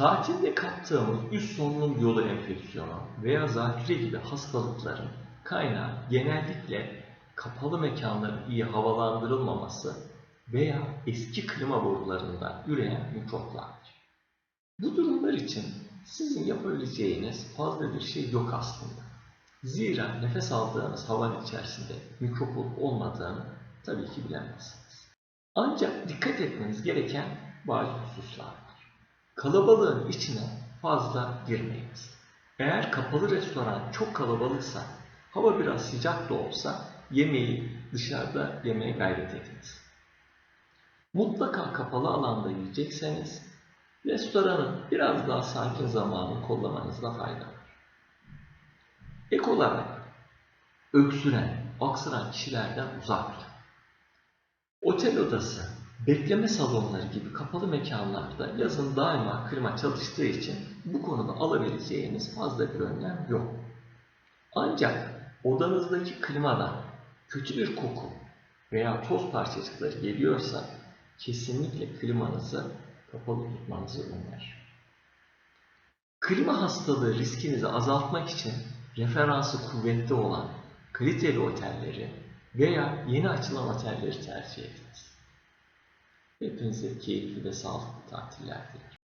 Tatilde kaptığımız üst solunum yolu enfeksiyonu veya zatürre gibi hastalıkların kaynağı genellikle kapalı mekanların iyi havalandırılmaması veya eski klima borularında üreyen mikroplardır. Bu durumlar için sizin yapabileceğiniz fazla bir şey yok aslında. Zira nefes aldığınız havanın içerisinde mikrop olmadığını tabii ki bilemezsiniz. Ancak dikkat etmeniz gereken bazı hususlar var. Kalabalığın içine fazla girmeyiniz. Eğer kapalı restoran çok kalabalıksa, hava biraz sıcak da olsa yemeği dışarıda yemeye gayret ediniz. Mutlaka kapalı alanda yiyecekseniz restoranın biraz daha sakin zamanını kollamanızda fayda var. Ek olarak öksüren, aksıran kişilerden uzak durun. Otel odası, bekleme salonları gibi kapalı mekanlarda yazın daima klima çalıştığı için bu konuda alabileceğiniz fazla bir önlem yok. Ancak odanızdaki klimadan kötü bir koku veya toz parçacıkları geliyorsa kesinlikle klimanızı kapalı tutmanızı öneririm. Klima hastalığı riskinizi azaltmak için referansı kuvvetli olan kaliteli otelleri veya yeni açılan otelleri tercih ediniz. Hepinize keyifli ve sağlıklı tatiller dilerim.